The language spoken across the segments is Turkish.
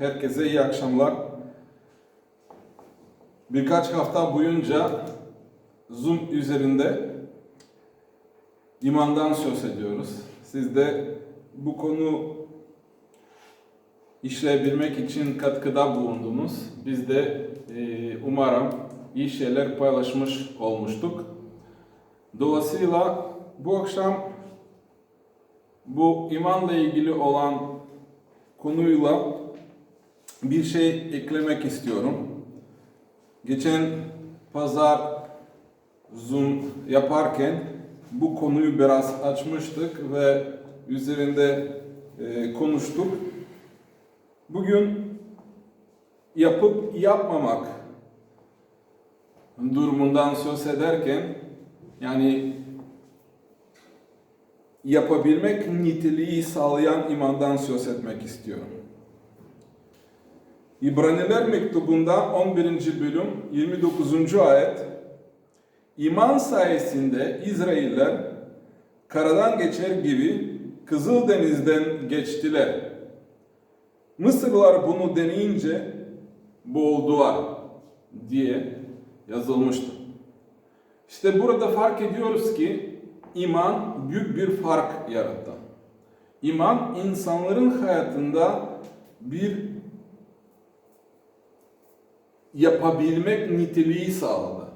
Herkese iyi akşamlar. Birkaç hafta boyunca Zoom üzerinde imandan söz ediyoruz. Siz de bu konu işleyebilmek için katkıda bulundunuz. Biz de e, umarım iyi şeyler paylaşmış olmuştuk. Dolayısıyla bu akşam bu imanla ilgili olan konuyla bir şey eklemek istiyorum. Geçen pazar Zoom yaparken bu konuyu biraz açmıştık ve üzerinde e, konuştuk. Bugün yapıp yapmamak durumundan söz ederken yani yapabilmek niteliği sağlayan imandan söz etmek istiyorum. İbraniler mektubunda 11. bölüm 29. ayet İman sayesinde İsrailler karadan geçer gibi Kızıldeniz'den geçtiler. Mısırlılar bunu deneyince boğuldular diye yazılmıştır. İşte burada fark ediyoruz ki iman büyük bir fark yarattı. İman insanların hayatında bir yapabilmek niteliği sağladı.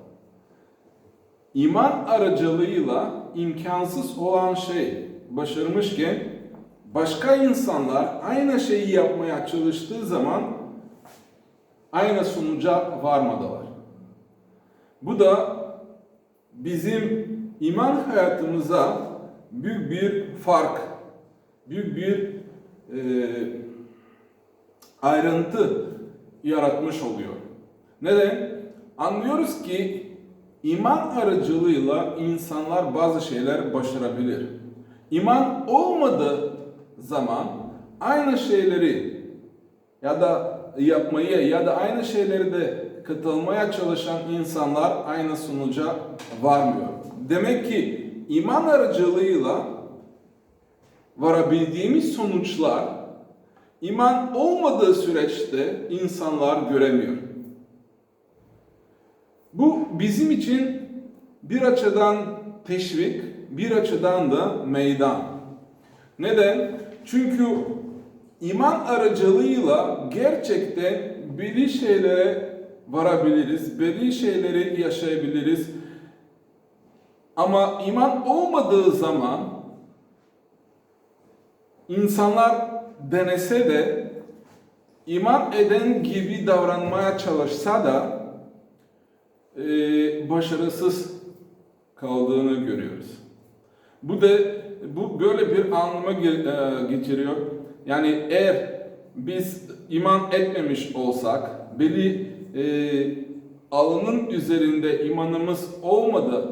İman aracılığıyla imkansız olan şey başarmışken başka insanlar aynı şeyi yapmaya çalıştığı zaman aynı sonuca varmadılar. Bu da bizim iman hayatımıza büyük bir fark, büyük bir e, ayrıntı yaratmış oluyor. Neden? Anlıyoruz ki iman aracılığıyla insanlar bazı şeyler başarabilir. İman olmadığı zaman aynı şeyleri ya da yapmayı ya da aynı şeyleri de katılmaya çalışan insanlar aynı sonuca varmıyor. Demek ki iman aracılığıyla varabildiğimiz sonuçlar iman olmadığı süreçte insanlar göremiyor. Bizim için bir açıdan teşvik, bir açıdan da meydan. Neden? Çünkü iman aracılığıyla gerçekten belli şeylere varabiliriz, belli şeyleri yaşayabiliriz. Ama iman olmadığı zaman insanlar denese de iman eden gibi davranmaya çalışsa da e, başarısız kaldığını görüyoruz. Bu da bu böyle bir anlama e, getiriyor. Yani eğer biz iman etmemiş olsak, belli e, alanın üzerinde imanımız olmadı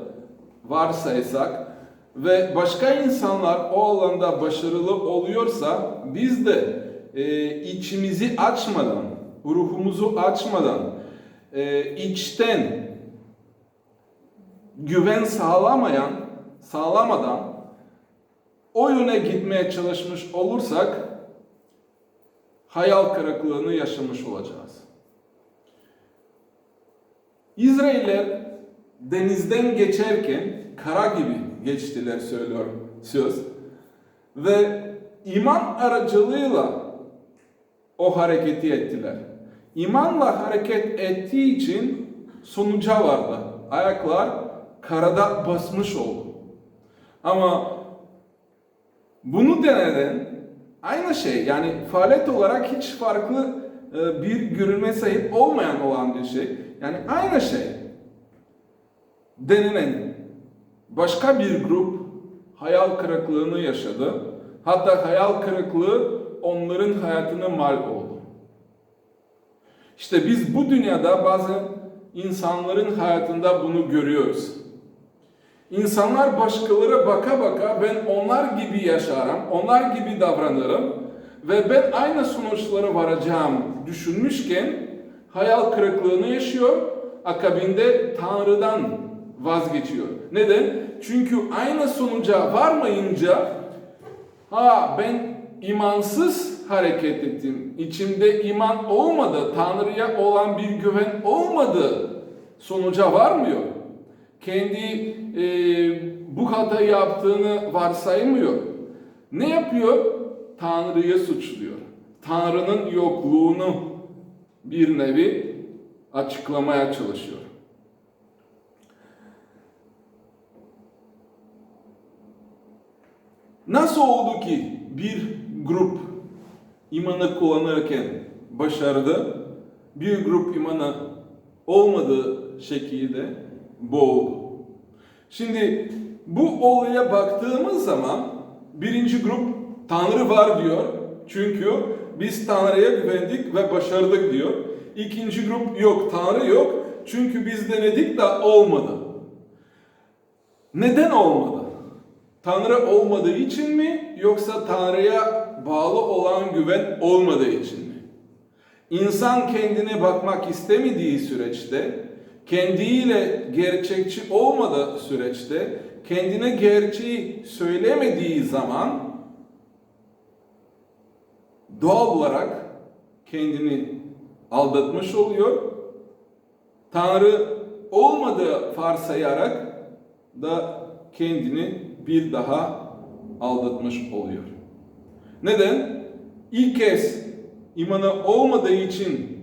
varsaysak ve başka insanlar o alanda başarılı oluyorsa biz de e, içimizi açmadan, ruhumuzu açmadan, e, içten güven sağlamayan, sağlamadan o yöne gitmeye çalışmış olursak hayal kırıklığını yaşamış olacağız. İsrailler denizden geçerken kara gibi geçtiler söylüyor söz. Ve iman aracılığıyla o hareketi ettiler. İmanla hareket ettiği için sonuca vardı. Ayaklar karada basmış oldu. Ama bunu deneden aynı şey yani faaliyet olarak hiç farklı e, bir görünme sahip olmayan olan bir şey. Yani aynı şey denenen başka bir grup hayal kırıklığını yaşadı. Hatta hayal kırıklığı onların hayatına mal oldu. İşte biz bu dünyada bazı insanların hayatında bunu görüyoruz. İnsanlar başkaları baka baka ben onlar gibi yaşarım, onlar gibi davranırım ve ben aynı sonuçlara varacağım düşünmüşken hayal kırıklığını yaşıyor, akabinde Tanrı'dan vazgeçiyor. Neden? Çünkü aynı sonuca varmayınca ha ben imansız hareket ettim. İçimde iman olmadı, Tanrı'ya olan bir güven olmadı. Sonuca varmıyor. Kendi e, bu hata yaptığını varsaymıyor. Ne yapıyor? Tanrı'yı suçluyor. Tanrı'nın yokluğunu bir nevi açıklamaya çalışıyor. Nasıl oldu ki bir grup imanı kullanırken başardı, bir grup imanı olmadığı şekilde boğuldu? Şimdi bu olaya baktığımız zaman birinci grup Tanrı var diyor. Çünkü biz Tanrı'ya güvendik ve başardık diyor. İkinci grup yok Tanrı yok. Çünkü biz denedik de olmadı. Neden olmadı? Tanrı olmadığı için mi yoksa Tanrı'ya bağlı olan güven olmadığı için mi? İnsan kendine bakmak istemediği süreçte, kendiyle gerçekçi olmadığı süreçte, kendine gerçeği söylemediği zaman doğal olarak kendini aldatmış oluyor. Tanrı olmadığı varsayarak da kendini bir daha aldatmış oluyor. Neden? İlk kez imanı olmadığı için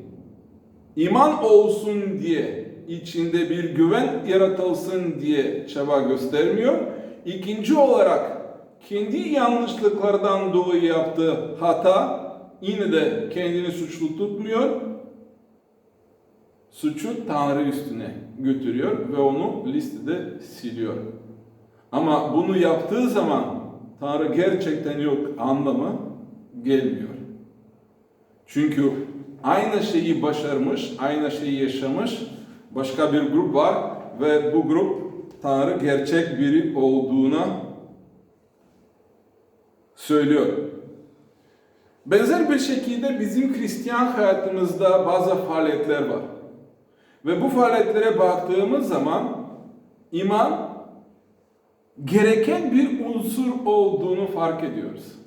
iman olsun diye içinde bir güven yaratılsın diye çaba göstermiyor. İkinci olarak kendi yanlışlıklardan dolayı yaptığı hata yine de kendini suçlu tutmuyor. Suçu Tanrı üstüne götürüyor ve onu listede siliyor. Ama bunu yaptığı zaman Tanrı gerçekten yok anlamı gelmiyor. Çünkü aynı şeyi başarmış, aynı şeyi yaşamış başka bir grup var ve bu grup Tanrı gerçek biri olduğuna söylüyor. Benzer bir şekilde bizim Hristiyan hayatımızda bazı faaliyetler var. Ve bu faaliyetlere baktığımız zaman iman gereken bir unsur olduğunu fark ediyoruz.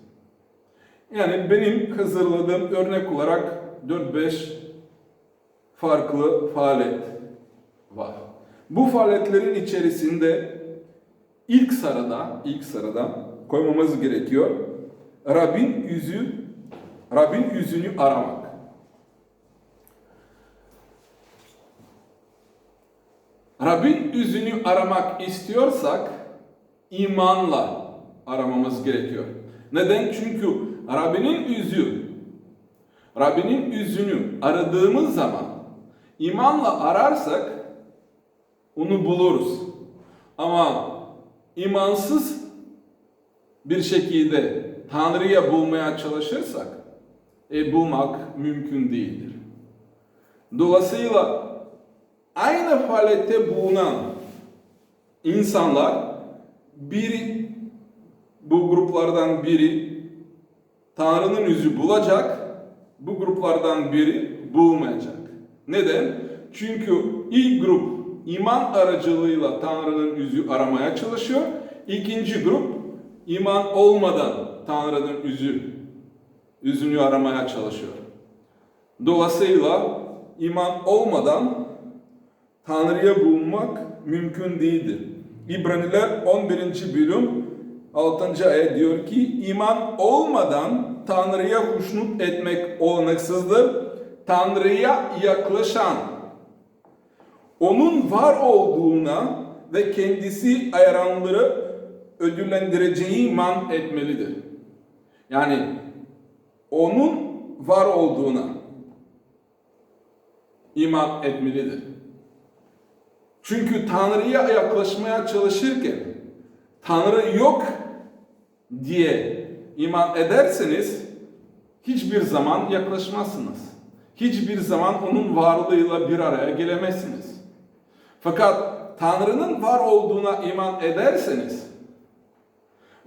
Yani benim hazırladığım örnek olarak 4-5 farklı faaliyet var. Bu faaliyetlerin içerisinde ilk sırada, ilk sırada koymamız gerekiyor. Rabbin yüzü, Rabbin yüzünü aramak. Rabbin yüzünü aramak istiyorsak imanla aramamız gerekiyor. Neden? Çünkü Rabbinin yüzü, Rabbinin yüzünü aradığımız zaman imanla ararsak onu buluruz. Ama imansız bir şekilde Tanrı'ya bulmaya çalışırsak e, bulmak mümkün değildir. Dolayısıyla aynı faaliyette bulunan insanlar biri bu gruplardan biri Tanrı'nın yüzü bulacak, bu gruplardan biri bulmayacak. Neden? Çünkü ilk grup iman aracılığıyla Tanrı'nın yüzü aramaya çalışıyor. İkinci grup iman olmadan Tanrı'nın yüzü yüzünü aramaya çalışıyor. Dolayısıyla iman olmadan Tanrı'ya bulmak mümkün değildir. İbraniler 11. bölüm 6. ayet diyor ki iman olmadan Tanrı'ya hoşnut etmek olanaksızdır. Tanrı'ya yaklaşan onun var olduğuna ve kendisi ayranları ödüllendireceği iman etmelidir. Yani onun var olduğuna iman etmelidir. Çünkü Tanrı'ya yaklaşmaya çalışırken Tanrı yok diye iman ederseniz hiçbir zaman yaklaşmazsınız. Hiçbir zaman onun varlığıyla bir araya gelemezsiniz. Fakat Tanrı'nın var olduğuna iman ederseniz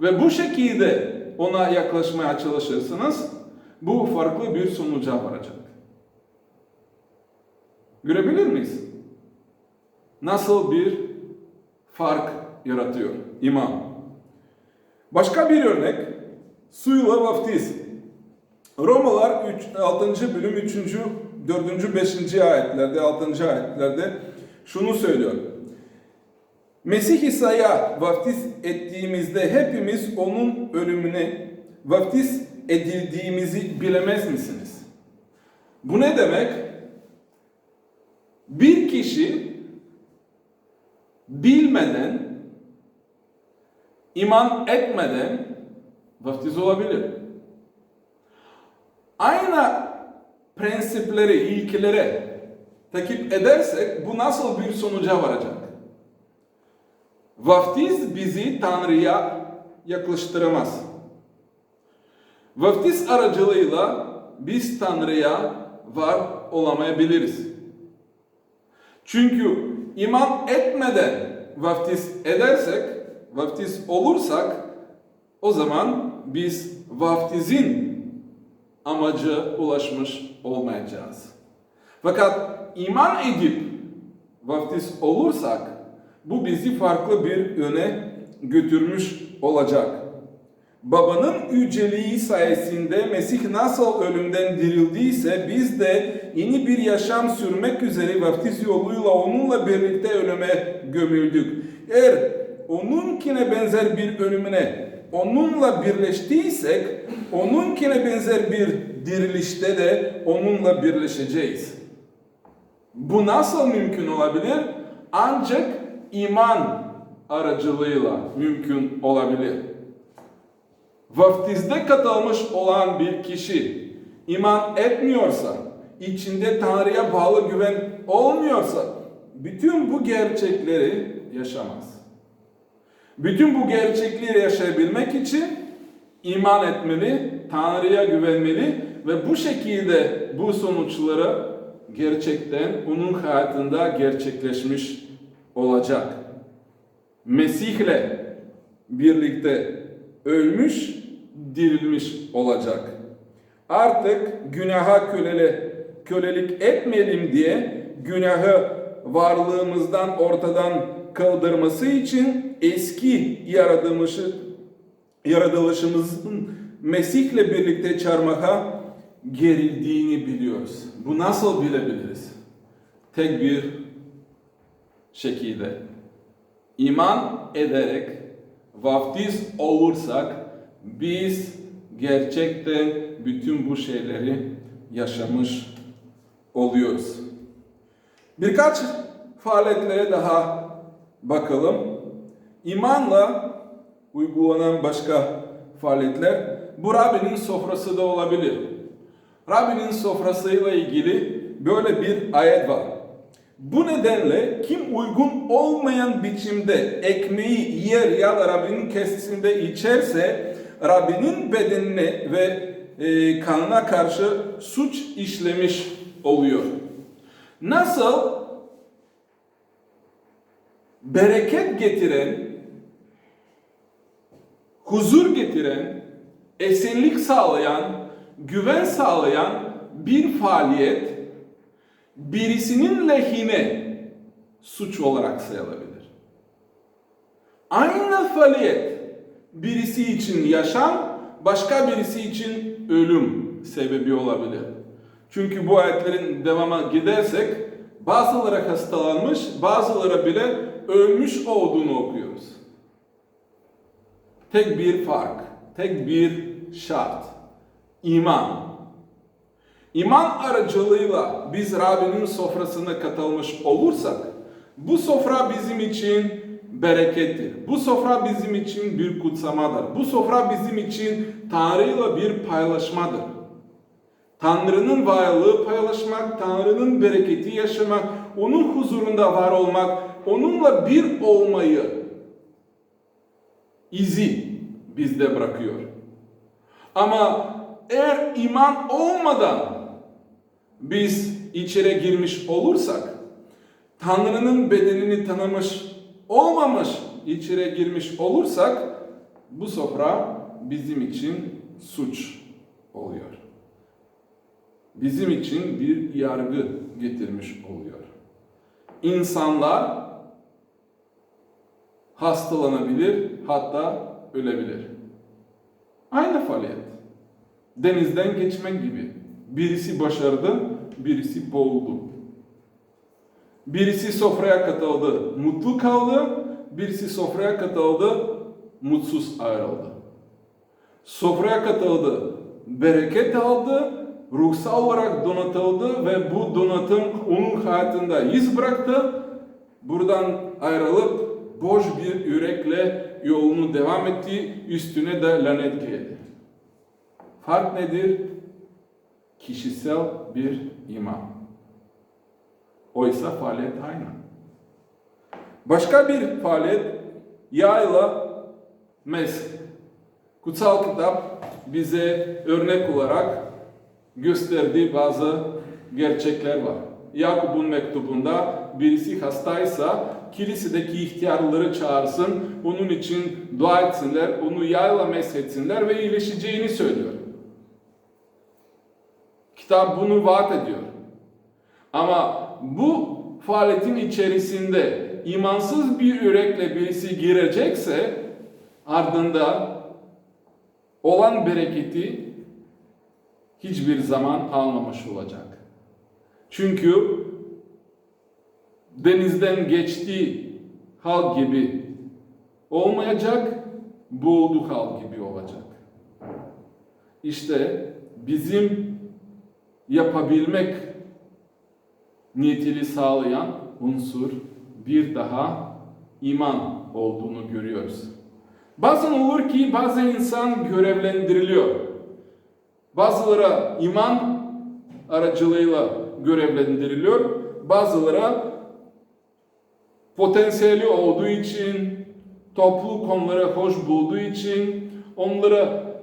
ve bu şekilde ona yaklaşmaya çalışırsınız, bu farklı bir sonuca varacak. Görebilir miyiz? Nasıl bir fark yaratıyor iman? Başka bir örnek, suyla vaftiz. Romalar 3, 6. bölüm 3. 4. 5. ayetlerde 6. ayetlerde şunu söylüyor. Mesih İsa'ya vaftiz ettiğimizde hepimiz onun ölümüne vaftiz edildiğimizi bilemez misiniz? Bu ne demek? Bir kişi bilmeden, iman etmeden vaftiz olabilir. Aynı prensipleri, ilkelere takip edersek bu nasıl bir sonuca varacak? Vaftiz bizi Tanrı'ya yaklaştıramaz. Vaftiz aracılığıyla biz Tanrı'ya var olamayabiliriz. Çünkü iman etmeden vaftiz edersek, vaftiz olursak o zaman biz vaftizin amacı ulaşmış olmayacağız. Fakat iman edip vaftiz olursak bu bizi farklı bir yöne götürmüş olacak. Babanın yüceliği sayesinde Mesih nasıl ölümden dirildiyse biz de yeni bir yaşam sürmek üzere vaftiz yoluyla onunla birlikte ölüme gömüldük. Eğer onunkine benzer bir ölümüne onunla birleştiysek onunkine benzer bir dirilişte de onunla birleşeceğiz. Bu nasıl mümkün olabilir? Ancak iman aracılığıyla mümkün olabilir. Vaftizde katılmış olan bir kişi iman etmiyorsa, içinde Tanrı'ya bağlı güven olmuyorsa, bütün bu gerçekleri yaşamaz. Bütün bu gerçekleri yaşayabilmek için iman etmeli, Tanrı'ya güvenmeli ve bu şekilde bu sonuçları gerçekten onun hayatında gerçekleşmiş olacak. Mesih'le birlikte ölmüş, dirilmiş olacak. Artık günaha kölele, kölelik etmeyelim diye günahı varlığımızdan ortadan kaldırması için eski yaratılmışı, yaratılışımızın Mesih'le birlikte çarmıha gerildiğini biliyoruz. Bu nasıl bilebiliriz? Tek bir şekilde. İman ederek vaftiz olursak biz gerçekten bütün bu şeyleri yaşamış oluyoruz. Birkaç faaliyetlere daha bakalım. İmanla uygulanan başka faaliyetler bu Rabbinin sofrası da olabilir. Rabbinin sofrasıyla ilgili böyle bir ayet var. Bu nedenle kim uygun olmayan biçimde ekmeği yer ya da Rabbinin kesisinde içerse Rabbinin bedenine ve e, kanına karşı suç işlemiş oluyor. Nasıl bereket getiren, huzur getiren, esenlik sağlayan, güven sağlayan bir faaliyet birisinin lehine suç olarak sayılabilir. Aynı faaliyet birisi için yaşam, başka birisi için ölüm sebebi olabilir. Çünkü bu ayetlerin devama gidersek bazıları hastalanmış, bazıları bile ölmüş olduğunu okuyoruz. Tek bir fark, tek bir şart. İman. İman aracılığıyla biz Rabbinin sofrasına katılmış olursak, bu sofra bizim için berekettir. Bu sofra bizim için bir kutsamadır. Bu sofra bizim için Tanrı'yla bir paylaşmadır. Tanrı'nın varlığı paylaşmak, Tanrı'nın bereketi yaşamak, onun huzurunda var olmak, onunla bir olmayı izi bizde bırakıyor. Ama eğer iman olmadan biz içeri girmiş olursak, Tanrı'nın bedenini tanımış olmamış içeri girmiş olursak, bu sofra bizim için suç oluyor. Bizim için bir yargı getirmiş oluyor. İnsanlar hastalanabilir, hatta ölebilir. Aynı faaliyet. Denizden geçmek gibi. Birisi başardı, birisi boğuldu. Birisi sofraya katıldı, mutlu kaldı. Birisi sofraya katıldı, mutsuz ayrıldı. Sofraya katıldı, bereket aldı, ruhsal olarak donatıldı ve bu donatım onun hayatında iz bıraktı. Buradan ayrılıp boş bir yürekle yolunu devam etti, üstüne de lanet geldi. Fark nedir? Kişisel bir iman. Oysa faaliyet aynı. Başka bir faaliyet yayla mesk. Kutsal kitap bize örnek olarak gösterdiği bazı gerçekler var. Yakup'un mektubunda birisi hastaysa kilisedeki ihtiyarları çağırsın, onun için dua etsinler, onu yayla meshetsinler ve iyileşeceğini söylüyor. Kitap bunu vaat ediyor. Ama bu faaliyetin içerisinde imansız bir yürekle birisi girecekse ardında olan bereketi hiçbir zaman almamış olacak. Çünkü denizden geçtiği hal gibi olmayacak, boğuldu hal gibi olacak. İşte bizim yapabilmek niyetini sağlayan unsur bir daha iman olduğunu görüyoruz. Bazen olur ki bazı insan görevlendiriliyor. Bazıları iman aracılığıyla görevlendiriliyor. Bazıları potansiyeli olduğu için, toplu konuları hoş bulduğu için, onlara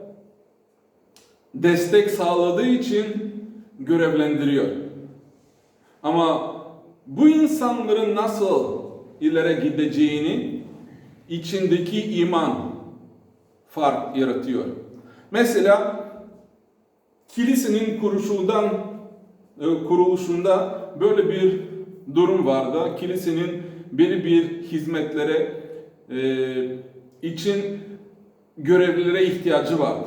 destek sağladığı için görevlendiriyor. Ama bu insanların nasıl ileri gideceğini içindeki iman fark yaratıyor. Mesela kilisenin kuruluşundan e, kuruluşunda böyle bir durum vardı. Kilisenin belli bir hizmetlere e, için görevlilere ihtiyacı vardı.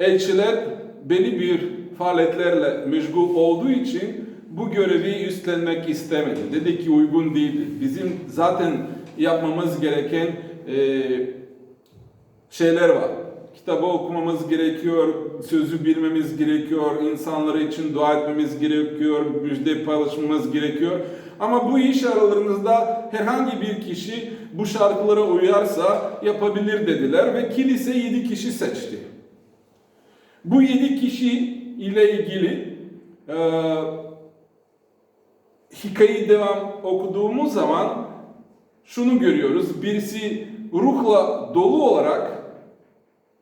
Elçiler belli bir faaliyetlerle meşgul olduğu için bu görevi üstlenmek istemedi. Dedi ki uygun değil. Bizim zaten yapmamız gereken e, şeyler var. Kitabı okumamız gerekiyor, sözü bilmemiz gerekiyor, insanları için dua etmemiz gerekiyor, müjde paylaşmamız gerekiyor. Ama bu iş aralarınızda herhangi bir kişi bu şarkılara uyarsa yapabilir dediler ve kilise yedi kişi seçti. Bu yedi kişi ile ilgili e, hikayeyi devam okuduğumuz zaman şunu görüyoruz. Birisi ruhla dolu olarak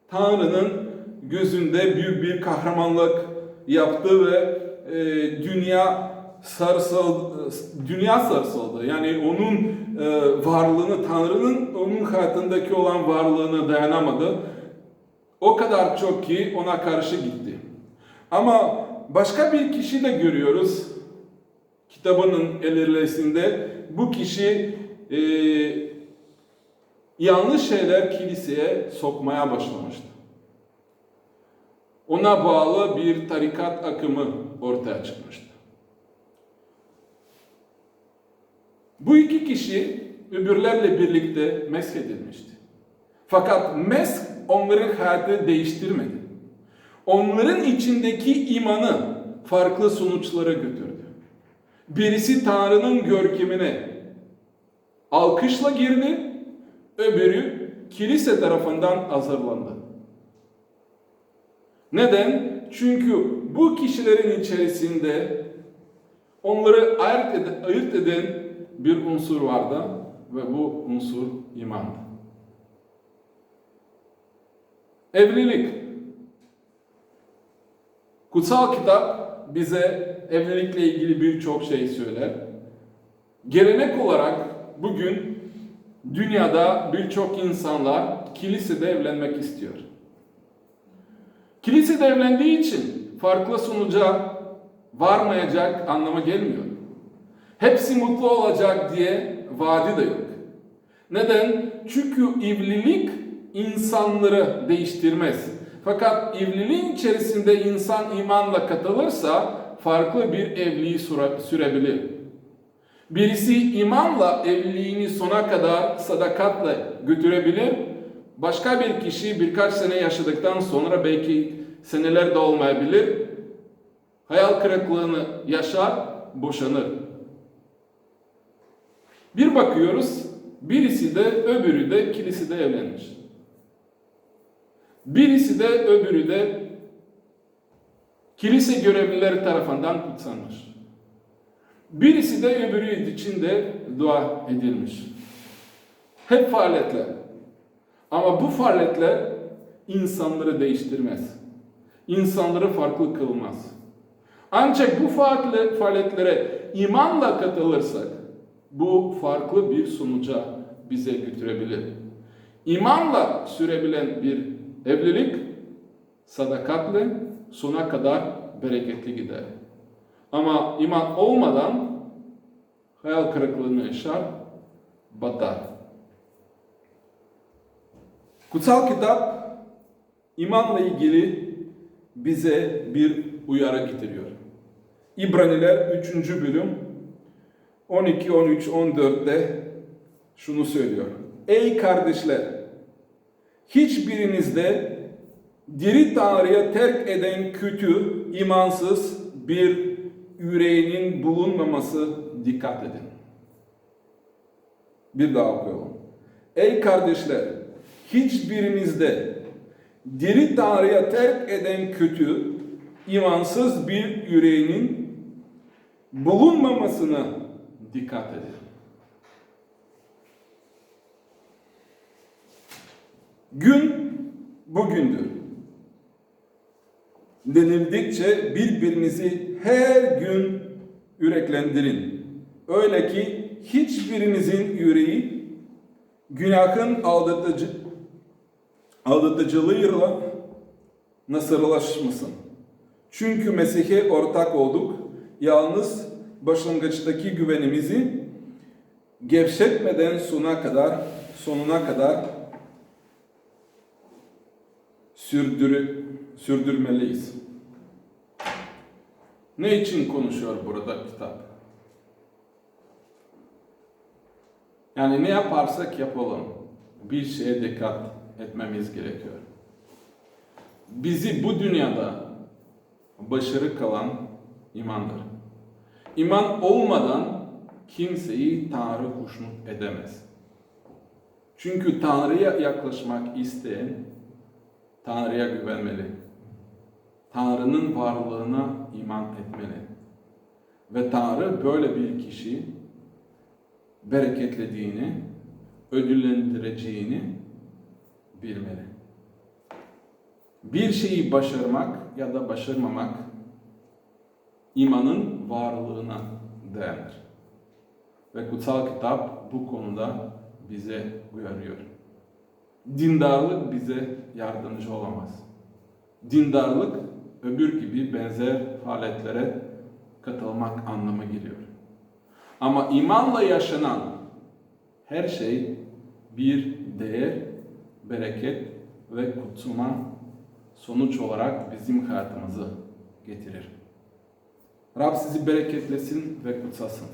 Tanrı'nın gözünde büyük bir kahramanlık yaptı ve e, dünya sarsıldı, dünya sarsıldı. Yani onun e, varlığını, Tanrı'nın onun hayatındaki olan varlığına dayanamadı. O kadar çok ki ona karşı gitti. Ama başka bir kişi de görüyoruz kitabının ilerlesinde. Bu kişi e, yanlış şeyler kiliseye sokmaya başlamıştı. Ona bağlı bir tarikat akımı ortaya çıkmıştı. Bu iki kişi öbürlerle birlikte mesk edilmişti. Fakat mesk onların hayatı değiştirmedi. Onların içindeki imanı farklı sonuçlara götürdü. Birisi Tanrı'nın görkemine alkışla girdi, öbürü kilise tarafından hazırlandı. Neden? Çünkü bu kişilerin içerisinde onları ayırt eden, ayırt eden bir unsur vardı ve bu unsur imandı. Evlilik. Kutsal kitap bize evlilikle ilgili birçok şey söyler. Gelenek olarak bugün dünyada birçok insanlar kilisede evlenmek istiyor. Kilisede evlendiği için farklı sonuca varmayacak anlama gelmiyor. Hepsi mutlu olacak diye vaadi de yok. Neden? Çünkü evlilik insanları değiştirmez. Fakat evliliğin içerisinde insan imanla katılırsa farklı bir evliliği süre- sürebilir. Birisi imanla evliliğini sona kadar sadakatle götürebilir. Başka bir kişi birkaç sene yaşadıktan sonra belki seneler de olmayabilir. Hayal kırıklığını yaşar, boşanır. Bir bakıyoruz, birisi de öbürü de kilisede evlenmiş. Birisi de öbürü de kilise görevlileri tarafından kutsanmış. Birisi de öbürü için de dua edilmiş. Hep faaliyetler. Ama bu faaliyetler insanları değiştirmez. İnsanları farklı kılmaz. Ancak bu faaliyetle- faaliyetlere imanla katılırsak bu farklı bir sonuca bize götürebilir. İmanla sürebilen bir evlilik sadakatle sona kadar bereketli gider. Ama iman olmadan hayal kırıklığını yaşar, batar. Kutsal kitap imanla ilgili bize bir uyarı getiriyor. İbraniler 3. bölüm 12, 13, 14'te şunu söylüyor. Ey kardeşler! Hiçbirinizde diri Tanrı'ya terk eden kötü, imansız bir yüreğinin bulunmaması dikkat edin. Bir daha okuyalım. Ey kardeşler! Hiçbirinizde diri Tanrı'ya terk eden kötü, imansız bir yüreğinin bulunmamasına dikkat edin. Gün bugündür. Denildikçe birbirinizi her gün yüreklendirin. Öyle ki hiçbirinizin yüreği günahın aldatıcı, aldatıcılığıyla nasırlaşmasın. Çünkü Mesih'e ortak olduk. Yalnız başlangıçtaki güvenimizi gevşetmeden sona kadar sonuna kadar sürdürü, sürdürmeliyiz. Ne için konuşuyor burada kitap? Yani ne yaparsak yapalım bir şeye dikkat etmemiz gerekiyor. Bizi bu dünyada başarı kalan imandır. İman olmadan kimseyi Tanrı hoşnut edemez. Çünkü Tanrı'ya yaklaşmak isteyen Tanrı'ya güvenmeli. Tanrı'nın varlığına iman etmeli. Ve Tanrı böyle bir kişi bereketlediğini, ödüllendireceğini bilmeli. Bir şeyi başarmak ya da başarmamak imanın varlığına dayanır. Ve kutsal kitap bu konuda bize uyarıyor. Dindarlık bize yardımcı olamaz. Dindarlık öbür gibi benzer faaliyetlere katılmak anlamı geliyor. Ama imanla yaşanan her şey bir değer, bereket ve kutsama sonuç olarak bizim hayatımızı getirir. Rab sizi bereketlesin ve kutsasın.